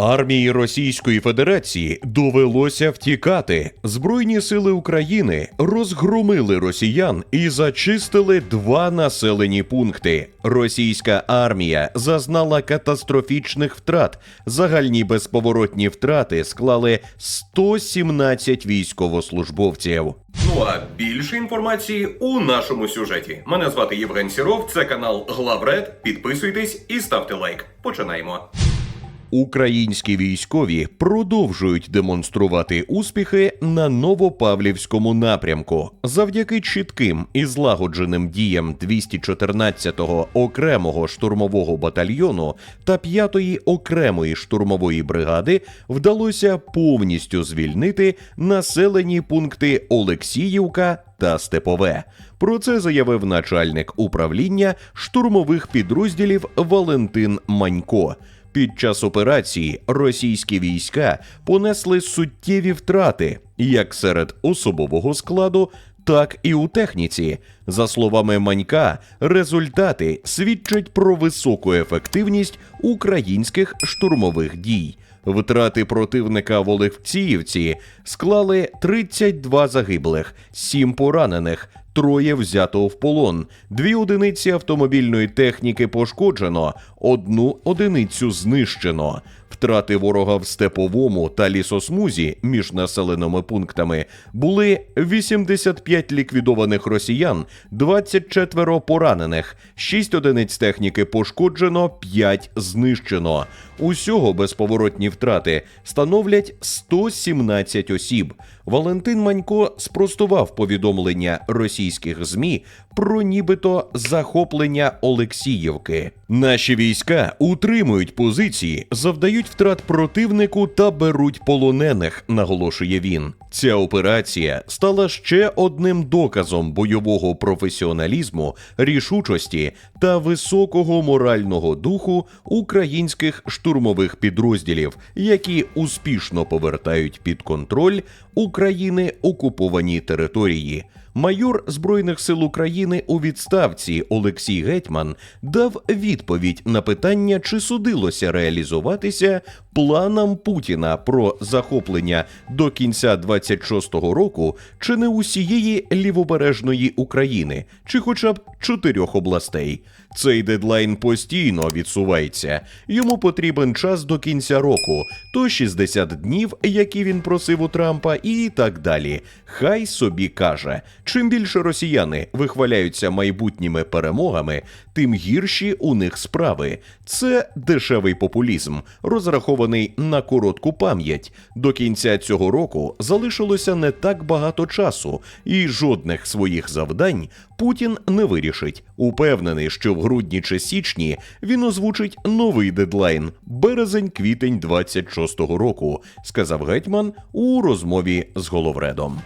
Армії Російської Федерації довелося втікати. Збройні сили України розгромили росіян і зачистили два населені пункти. Російська армія зазнала катастрофічних втрат. Загальні безповоротні втрати склали 117 військовослужбовців. Ну а більше інформації у нашому сюжеті. Мене звати Євген Сіров. Це канал Главред. Підписуйтесь і ставте лайк. Починаємо. Українські військові продовжують демонструвати успіхи на Новопавлівському напрямку завдяки чітким і злагодженим діям 214-го окремого штурмового батальйону та 5-ї окремої штурмової бригади вдалося повністю звільнити населені пункти Олексіївка та Степове. Про це заявив начальник управління штурмових підрозділів Валентин Манько. Під час операції російські війська понесли суттєві втрати як серед особового складу, так і у техніці. За словами Манька, результати свідчать про високу ефективність українських штурмових дій. Втрати противника в Олегціївці склали 32 загиблих, 7 поранених, троє взято в полон, дві одиниці автомобільної техніки пошкоджено, одну одиницю знищено. Втрати ворога в степовому та лісосмузі між населеними пунктами були 85 ліквідованих росіян, 24 поранених, 6 одиниць техніки пошкоджено, 5 знищено. Усього безповоротні втрати становлять 117 осіб. Валентин Манько спростував повідомлення російських змі про нібито захоплення Олексіївки. Наші війська утримують позиції, завдають втрат противнику та беруть полонених, наголошує він. Ця операція стала ще одним доказом бойового професіоналізму, рішучості та високого морального духу українських штурмових підрозділів, які успішно повертають під контроль України окуповані території. Майор Збройних сил України у відставці Олексій Гетьман дав відповідь на питання, чи судилося реалізуватися планам Путіна про захоплення до кінця 26-го року чи не усієї лівобережної України, чи хоча б чотирьох областей. Цей дедлайн постійно відсувається. Йому потрібен час до кінця року, то 60 днів, які він просив у Трампа, і так далі. Хай собі каже. Чим більше росіяни вихваляються майбутніми перемогами, тим гірші у них справи. Це дешевий популізм, розрахований на коротку пам'ять. До кінця цього року залишилося не так багато часу, і жодних своїх завдань Путін не вирішить. Упевнений, що в грудні чи січні він озвучить новий дедлайн березень-квітень 26-го року, сказав гетьман у розмові з головредом.